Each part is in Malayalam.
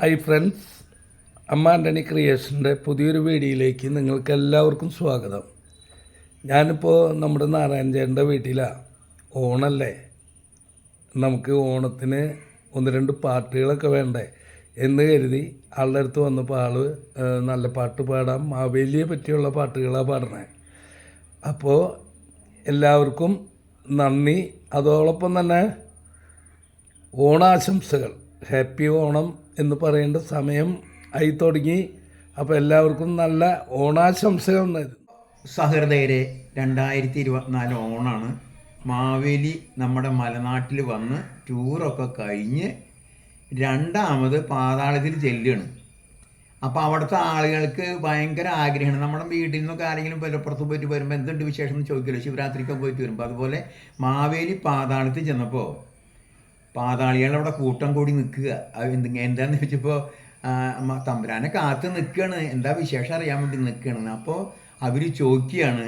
ഹൈ ഫ്രണ്ട്സ് അമ്മ ആന്റണി ക്രിയേഷന്റെ പുതിയൊരു വീഡിയോയിലേക്ക് നിങ്ങൾക്ക് എല്ലാവർക്കും സ്വാഗതം. ഞാനിപ്പോൾ നമ്മുടെ നാരായണചേട്ടന്റെ വീട്ടിലാണ് ഓണല്ലേ? നമുക്ക് ഓണത്തിന് ഒന്ന് രണ്ട് പാട്ടുകളൊക്കെ വേണ്ടേ? എന്ന് കരുതി ആളുടെ അടുത്ത് വന്നപ്പോൾ ആൾ നല്ല പാട്ട് പാടാം. മാവേലിയെ പറ്റിയുള്ള പാട്ടുകളാണ് പാടണേ അപ്പോൾ എല്ലാവർക്കും നന്ദി. അതോടൊപ്പം തന്നെ ഓണാശംസകൾ. ഹാപ്പി ഓണം എന്ന് പറയേണ്ട സമയം ആയി തുടങ്ങി അപ്പോൾ എല്ലാവർക്കും നല്ല ഓണാശംസകൾ നേരുന്നു. സഹൃദയരെ രണ്ടായിരത്തി ഇരുപത്തിനാല് ഓണാണ്. മാവേലി നമ്മുടെ മലനാട്ടിൽ വന്ന് ടൂറൊക്കെ കഴിഞ്ഞ് രണ്ടാമത് പാതാളത്തിൽ ചെല്ലുകയാണ് അപ്പോൾ അവിടുത്തെ ആളുകൾക്ക് ഭയങ്കര ആഗ്രഹമാണ്. നമ്മുടെ വീട്ടിൽ നിന്നൊക്കെ ആരെങ്കിലും പുറത്ത് പോയിട്ട് വരുമ്പോൾ എന്തുണ്ട് വിശേഷം എന്ന് ചോദിക്കുമല്ലോ ശിവരാത്രിക്കൊക്കെ പോയിട്ട് വരുമ്പോൾ അതുപോലെ മാവേലി പാതാളത്തിൽ ചെന്നപ്പോൾ പാതാളികൾ അവിടെ കൂട്ടം കൂടി നിൽക്കുക. എന്താന്ന് ചോദിച്ചപ്പോൾ തമ്പുരാനെ കാത്ത് നിൽക്കുകയാണ് എന്താ വിശേഷം അറിയാൻ വേണ്ടി നിൽക്കുകയാണ് അപ്പോൾ അവർ ചോദിക്കുകയാണ്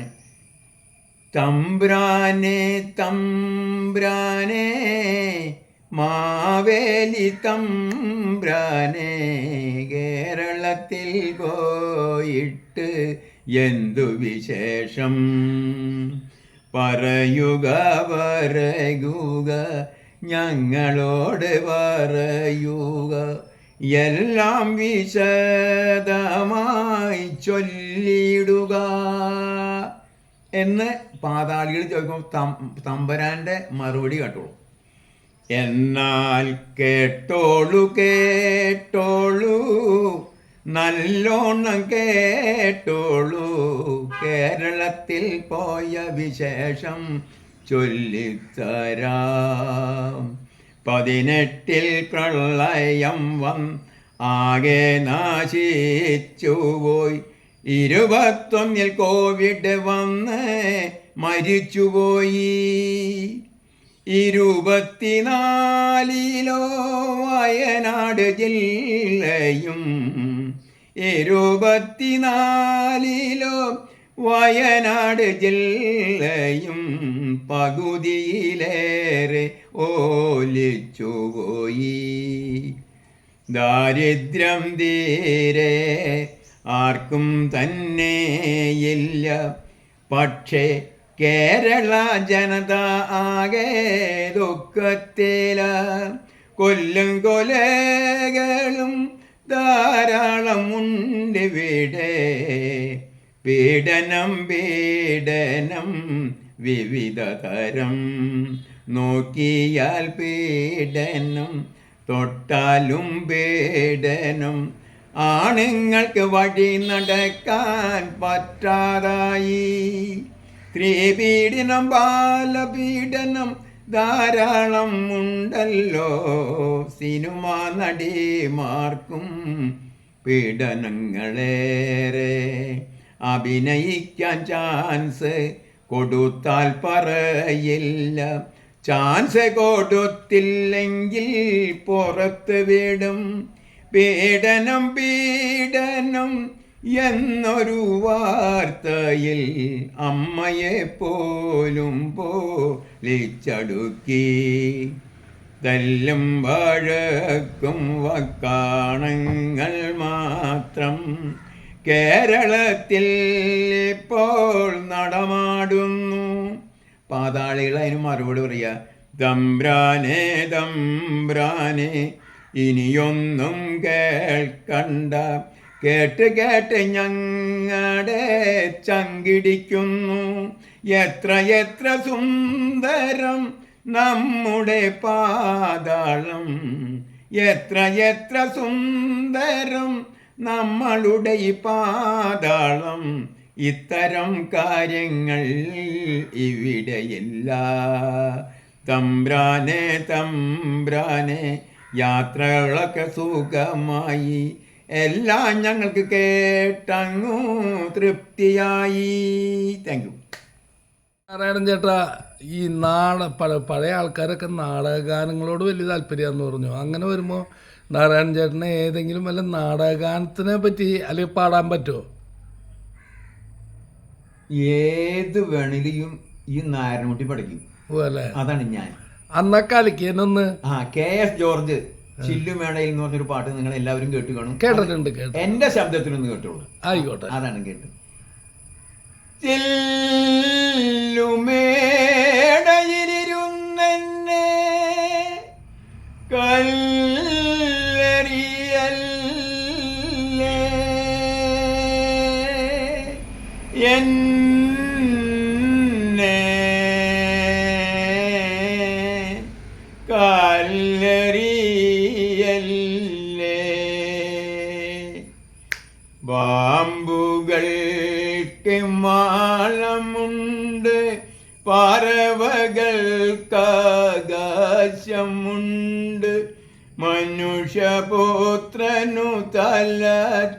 തമ്പ്രാനെ തമ്പ്രാനെ മാവേലി തമ്പ്രാനെ കേരളത്തിൽ പോയിട്ട് എന്തു വിശേഷം? പറയുക പറയുക ഞങ്ങളോട് പറയുക. എല്ലാം വിശദമായി ചൊല്ലിയിടുക എന്ന് പാതാളികൾ ചോദിക്കുമ്പോൾ തമ്പരാന്റെ മറുപടി കേട്ടോളൂ. എന്നാൽ കേട്ടോളൂ കേട്ടോളൂ. നല്ലോണം കേട്ടോളൂ. കേരളത്തിൽ പോയ വിശേഷം ചൊല്ലിത്തരാം. പതിനെട്ടിൽ പ്രളയം വം ആകെ നാശിച്ചുപോയി. ഇരുപത്തൊന്നിൽ കോവിഡ് വന്ന് മരിച്ചുപോയി. ഇരുപത്തിനാലിലോ വയനാട് ജില്ലയും ഇരുപത്തിനാലിലോ വയനാട് ജില്ലയും പകുതിയിലേറെ ഓലിച്ചുപോയി. ദാരിദ്ര്യം തീരെ ആർക്കും തന്നെയില്ല. പക്ഷേ കേരള ജനത ആകെ ദുഃഖത്തില. കൊല്ലും കൊലകളും ധാരാളമുണ്ട് ഇവിടെ. പീഡനം പീഡനം വിവിധ തരം. നോക്കിയാൽ പീഡനം തൊട്ടാലും പീഡനം. ആണുങ്ങൾക്ക് വഴി നടക്കാൻ പറ്റാതായി. സ്ത്രീപീഡനം ബാലപീഡനം ധാരാളം ഉണ്ടല്ലോ. സിനിമ നടിമാർക്കും പീഡനങ്ങളേറെ. അഭിനയിക്കാൻ ചാൻസ് കൊടുത്താൽ പറയില്ല. ചാൻസ് കൊടുത്തില്ലെങ്കിൽ പുറത്ത് വിടും. പീഡനം പീഡനം എന്നൊരു വാർത്തയിൽ അമ്മയെ പോലും പോലിച്ചടുക്കി. തല്ലും വഴക്കും വക്കാണങ്ങൾ മാത്രം കേരളത്തിൽ ഇപ്പോൾ നടമാടുന്നു. പാതാളികൾ അതിന് മറുപടി പറയുക തമ്പ്രാനെ തമ്പ്രാനെ ഇനിയൊന്നും കേൾക്കണ്ട. കേട്ട് കേട്ട് ഞങ്ങളുടെ ചങ്കിടിക്കുന്നു. എത്ര എത്ര സുന്ദരം നമ്മുടെ പാതാളം. എത്ര എത്ര സുന്ദരം നമ്മളുടെ ഈ പാതാളം ഇത്തരം കാര്യങ്ങൾ ഇവിടെയില്ല തമ്പ്രാനെ തമ്പ്രാനെ യാത്രകളൊക്കെ സുഖമായി. എല്ലാം ഞങ്ങൾക്ക് കേട്ടങ്ങു തൃപ്തിയായി. താങ്ക് യു നാരായണൻ ചേട്ടാ ഈ നാട പഴയ ആൾക്കാരൊക്കെ നാടകഗാനങ്ങളോട് വലിയ താല്പര്യമാണെന്ന് പറഞ്ഞു. അങ്ങനെ വരുമ്പോൾ നാരായണൻ ചേട്ടന് ഏതെങ്കിലും വല്ല നാടകാനത്തിനെ പറ്റി അല്ലെങ്കിൽ പാടാൻ പറ്റുമോ ഏത് വേണേലും ഈ നാരായണമുട്ടി പഠിക്കും. അല്ലേ? അതാണ് ഞാൻ. അന്നക്കാലിക്ക് എന്നൊന്ന്? ആ കെ എസ് ജോർജ് ചില്ലുമേടയിൽ എന്ന് പറഞ്ഞൊരു പാട്ട് നിങ്ങൾ എല്ലാവരും കേട്ട് കാണും. കേട്ടിട്ടുണ്ട് കേട്ടു എന്റെ ശബ്ദത്തിനൊന്ന് കേട്ടോളൂ. ആയിക്കോട്ടെ. അതാണ് കേട്ടു. ചില്ലുമേടയിലിരുന്നെന്നെ കല്ലെറിയല്ലേ ബാമ്പുകൾക്ക് മാളമുണ്ട് പറവകൾക്കാകാശമുണ്ട്. മനുഷ്യപുത്രനു തല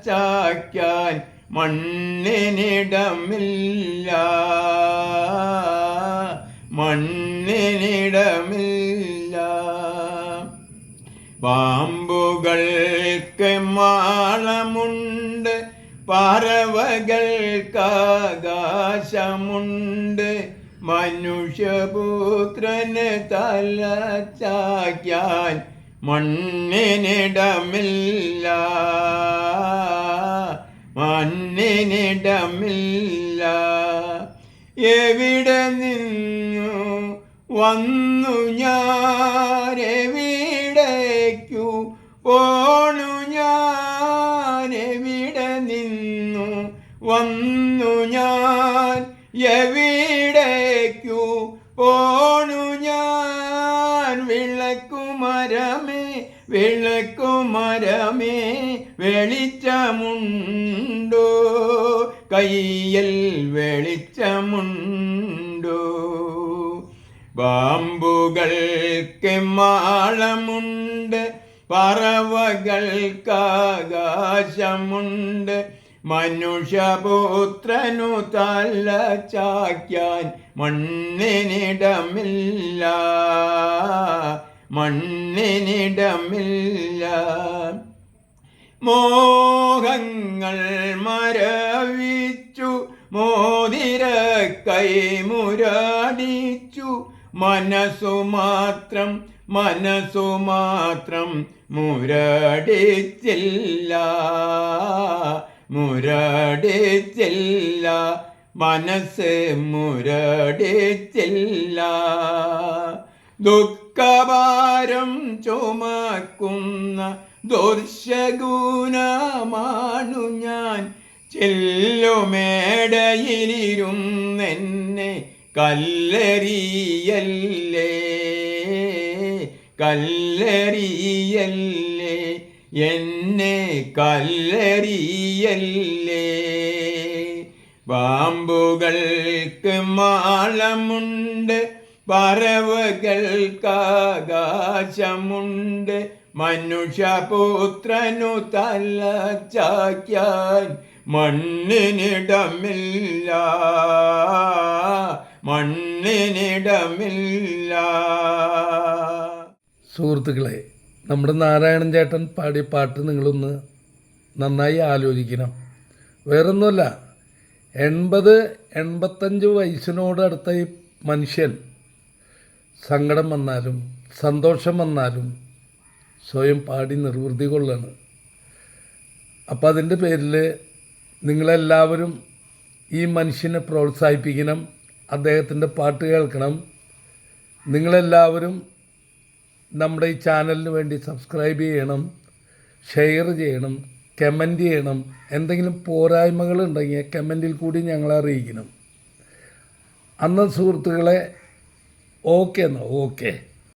ചാക്കാൻ മണ്ണിനിടമില്ല. മണ്ണിനിടമില്ല. പാമ്പുകൾക്ക് മാളമുണ്ട് പറവകൾക്കാകാശമുണ്ട്. മനുഷ്യപുത്രന് തല ചായ്ക്കാൻ മണ്ണിനിടമില്ല. മണ്ണിനിടമില്ല. എവിടെ നിന്നു വന്നു എവിടേക്കു പോണു ഞാനെവിടെ നിന്നു? വന്നു ഞാൻ എവിടേക്കു? പോണു ഞാൻ വിളക്കുമരമേ വിളക്കുമരമേ വെളിച്ചമുണ്ടോ? കയ്യിൽ വെളിച്ചമുണ്ടോ? ബാമ്പുകൾക്ക് മാളമുണ്ട് പറവകൾക്കാകാശമുണ്ട്. മനുഷ്യപുത്രനു തല ചായ്ക്കാൻ മണ്ണിനിടമില്ല. മണ്ണിനിടമില്ല. മോഹങ്ങൾ മരവിച്ചു മോതിര കൈമുരടിച്ചു മനസ്സു മാത്രം മനസ്സു മാത്രം മുരടിച്ചില്ല മുരടിച്ചില്ല മനസ്സ് മുരടിച്ചില്ല ദുഃഖഭാരം ചുമക്കുന്ന ദുർശഗുണമാണു ഞാൻ. ചെല്ലുമേടയിലിരുന്നെന്നെ കല്ലെറിയല്ലേ? കല്ലെറിയല്ലേ? എന്നെ കല്ലെറിയല്ലേ? പാമ്പുകൾക്ക് മാളമുണ്ട് പറവകൾക്കാകാശമുണ്ട് മനുഷ്യപുത്രനു തല ചായ്ക്കാൻ മണ്ണിനിടമില്ല. മണ്ണിനിടമില്ല. സുഹൃത്തുക്കളെ നമ്മുടെ നാരായണൻ ചേട്ടൻ പാടിയ പാട്ട് നിങ്ങളൊന്ന് നന്നായി ആലോചിക്കണം. വേറൊന്നുമല്ല എൺപത് എൺപത്തഞ്ച് വയസ്സിനോടടുത്ത ഈ മനുഷ്യൻ സങ്കടം വന്നാലും സന്തോഷം വന്നാലും സ്വയം പാടി നിർവൃതി കൊള്ളാണ്. അപ്പം അതിന്റെ പേരിൽ നിങ്ങളെല്ലാവരും ഈ മനുഷ്യനെ പ്രോത്സാഹിപ്പിക്കണം അദ്ദേഹത്തിന്റെ പാട്ട് കേൾക്കണം. നിങ്ങളെല്ലാവരും നമ്മുടെ ഈ ചാനലിന് വേണ്ടി സബ്സ്ക്രൈബ് ചെയ്യണം ഷെയർ ചെയ്യണം കമന്റ് ചെയ്യണം എന്തെങ്കിലും പോരായ്മകൾ ഉണ്ടെങ്കിൽ കമന്റിൽ കൂടി ഞങ്ങളെ അറിയിക്കണം. അന്ന് സുഹൃത്തുക്കളെ ഓക്കെ എന്നാൽ ഓക്കെ.